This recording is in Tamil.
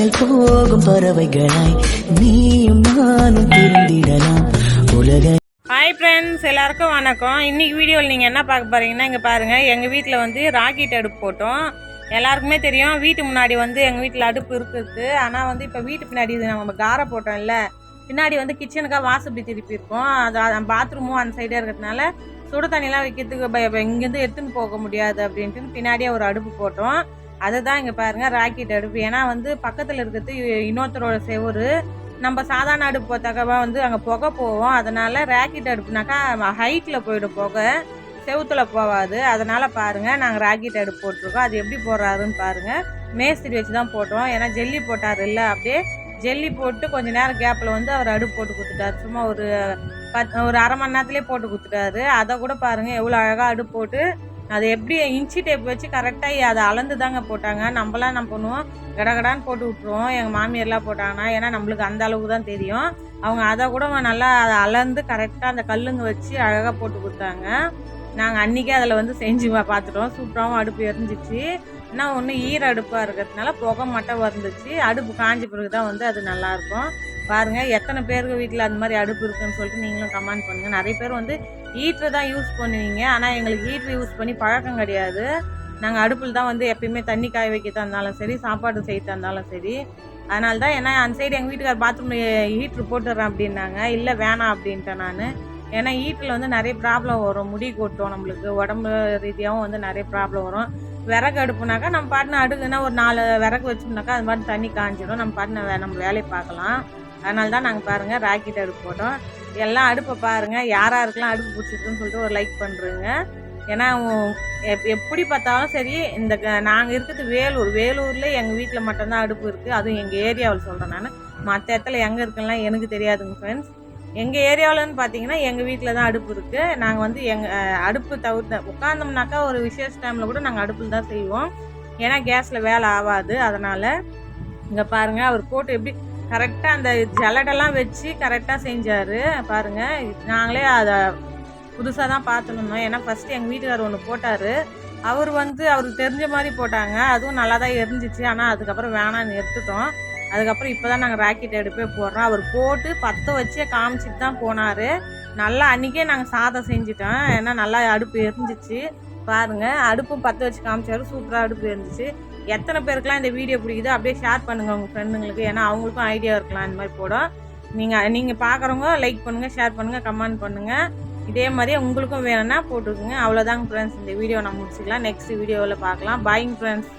விண்ணில் போகும் பறவைகளாய் நீயும் நானும் பிரிந்திடலாம் உலக ஹாய் ஃப்ரெண்ட்ஸ் எல்லாருக்கும் வணக்கம். இன்னைக்கு வீடியோவில் நீங்கள் என்ன பார்க்க போறீங்கன்னா இங்கே பாருங்கள் எங்கள் வீட்டில் வந்து ராக்கெட் அடுப்பு போட்டோம். எல்லாருக்குமே தெரியும். வீட்டு முன்னாடி வந்து எங்கள் வீட்டில் அடுப்பு இருக்குது ஆனால் வந்து இப்போ வீட்டு பின்னாடி இது நம்ம காரை போட்டோம்ல பின்னாடி வந்து கிச்சனுக்காக வாசப்படி திருப்பி இருக்கோம். அது பாத்ரூமும் அந்த சைடே இருக்கிறதுனால சுடு தண்ணிலாம் வைக்கிறதுக்கு இங்கேருந்து எடுத்துன்னு போக முடியாது அப்படின்ட்டு பின்னாடியே ஒரு அடுப்பு போட்டோம். அதுதான் இங்கே பாருங்கள் ராக்கெட் அடுப்பு. ஏன்னா வந்து பக்கத்தில் இருக்கிறது இன்னொருத்தரோட செவுரு. நம்ம சாதாரண அடுப்பு பார்த்தாக்கா வந்து அங்கே புகை போவோம் அதனால் ராக்கெட் அடுப்புனாக்கா ஹைட்டில் போயிடும் புகை. செவுத்தில் போகாது. அதனால் பாருங்கள் நாங்கள் ராக்கெட் அடுப்பு போட்டிருக்கோம். அது எப்படி போடுறாருன்னு பாருங்கள் மேஸ்திரி வச்சு தான் போட்டோம். ஏன்னா ஜெல்லி போட்டார் இல்லை அப்படியே ஜெல்லி போட்டு கொஞ்ச நேரம் கேப்பில் வந்து அவர் அடுப்பு போட்டு கொடுத்துட்டாரு. சும்மா ஒரு பத் ஒரு அரை மணி நேரத்துலேயே போட்டு கொடுத்துட்டாரு. அதை கூட பாருங்கள் எவ்வளோ அழகாக அடுப்பு போட்டு அது எப்படி இன்ச்சி டேப் வச்சு கரெக்டாக அதை அளந்து தாங்க போட்டாங்க. நம்மளாம் என்ன பண்ணுவோம்? கடகடான்னு போட்டு விட்ருவோம் எங்கள் மாமியார்லாம் போட்டாங்கன்னா ஏன்னா நம்மளுக்கு அந்த அளவுக்கு தான் தெரியும். அவங்க அதை கூட நல்லா அதை அளந்து கரெக்டாக அந்த கல்லுங்க வச்சு அழகாக போட்டு கொடுத்தாங்க. நாங்கள் அன்றைக்கே அதில் வந்து செஞ்சு பார்த்துட்டோம். சூப்பராகவும் அடுப்பு எரிஞ்சிச்சு. ஆனால் ஒன்று ஈர அடுப்பாக இருக்கிறதுனால புகை மட்டும் வந்துச்சு அடுப்பு காஞ்ச பிறகு தான் வந்து அது நல்லாயிருக்கும் பாருங்கள் எத்தனை பேருக்கு வீட்டில் அந்த மாதிரி அடுப்பு இருக்குன்னு சொல்லிட்டு நீங்களும் கமெண்ட் பண்ணுங்கள் நிறைய பேர் வந்து ஹீட்ரு தான் யூஸ் பண்ணுவீங்க. ஆனால் எங்களுக்கு ஹீட்ரு யூஸ் பண்ணி பழக்கம் கிடையாது. நாங்கள் அடுப்பில் தான் வந்து எப்பயுமே தண்ணி காய வைக்க இருந்தாலும் சரி சாப்பாடு செய்ய இருந்தாலும் சரி. அதனால தான் ஏன்னா அந்த சைடு எங்கள் வீட்டுக்கார் பாத்ரூம் ஹீட்ரு போட்டுடுறேன் அப்படின்னாங்க. இல்லை வேணாம் அப்படின்ட்டேன் நான். ஏன்னா ஹீட்டில் வந்து நிறைய ப்ராப்ளம் வரும். முடி கொட்டும் நம்மளுக்கு. உடம்பு ரீதியாகவும் வந்து நிறைய ப்ராப்ளம் வரும். விறகு அடுப்புனாக்கா நம்ம பாட்டுன்னு அடுக்குன்னா ஒரு நாலு விறகு வச்சோம்னாக்கா அது மாதிரி தண்ணி காஞ்சிடும். நம்ம பாட்டின நம்ம வேலையை பார்க்கலாம். அதனால தான் நாங்கள் பாருங்கள் ராக்கெட் அடுப்பு போட்டோம். எல்லாம் அடுப்பை பாருங்கள் யார் யாருக்கெல்லாம் அடுப்பு பிடிச்சிருக்குன்னு சொல்லிட்டு ஒரு லைக் பண்ணுறேங்க ஏன்னா எப் எப்படி பார்த்தாலும் சரி இந்த நாங்கள் இருக்கிறது வேலூர். வேலூரில் எங்கள் வீட்டில் மட்டும்தான் அடுப்பு இருக்குது அதுவும் எங்கள் ஏரியாவில் சொல்கிறேன் நான். மற்ற இடத்துல எங்கே இருக்குலாம் எனக்கு தெரியாதுங்க ஃப்ரெண்ட்ஸ் எங்கள் ஏரியாவில்னு பார்த்தீங்கன்னா எங்கள் வீட்டில் தான் அடுப்பு இருக்குது நாங்கள் வந்து எங்கள் அடுப்பு தவிர்த்து உட்காந்தோம்னாக்கா ஒரு விசேஷ டைமில் கூட நாங்கள் அடுப்பில் தான் செய்வோம். ஏன்னா கேஸில் வேலை ஆகாது. அதனால் இங்கே பாருங்கள் அவர் போட்டு எப்படி கரெக்டாக அந்த ஜலடெல்லாம் வச்சு கரெக்டாக செஞ்சார். பாருங்கள் நாங்களே அதை புதுசாக தான் பார்த்துருந்தோம் ஏன்னா ஃபஸ்ட்டு எங்கள் வீட்டுக்கார் ஒன்று போட்டார். அவர் வந்து அவருக்கு தெரிஞ்ச மாதிரி போட்டாங்க. அதுவும் நல்லா தான் எரிஞ்சிச்சு ஆனால் அதுக்கப்புறம் வேணான்னு எடுத்துட்டோம் அதுக்கப்புறம் இப்போ தான் நாங்கள் ராக்கெட் எடுப்பே போடுறோம். அவர் போட்டு பற்ற வச்சே காமிச்சிட்டு தான் போனார். நல்லா அன்றைக்கே நாங்கள் சாதம் செஞ்சிட்டோம். ஏன்னா நல்லா அடுப்பு எரிஞ்சிச்சு. பாருங்கள் அடுப்பும் பற்ற வச்சு காமிச்சாரு. சூப்பராக அடுப்பு இருந்துச்சு. எத்தனை பேருக்குலாம் இந்த வீடியோ பிடிக்குதோ அப்படியே ஷேர் பண்ணுங்கள் உங்கள் ஃப்ரெண்டுங்களுக்கு ஏன்னா அவங்களுக்கும் ஐடியா இருக்கலாம் இந்த மாதிரி போட. நீங்கள் நீங்கள் பார்க்குறவங்க லைக் பண்ணுங்கள் ஷேர் பண்ணுங்கள் கமெண்ட் பண்ணுங்கள் இதே மாதிரியே உங்களுக்கும் வேணும்னா போட்டுக்கோங்க. அவ்வளோதாங்க ஃப்ரெண்ட்ஸ் இந்த வீடியோ நம்ம முடிச்சுக்கலாம். நெக்ஸ்ட் வீடியோவில் பார்க்கலாம் பாய்ங்க ஃப்ரெண்ட்ஸ்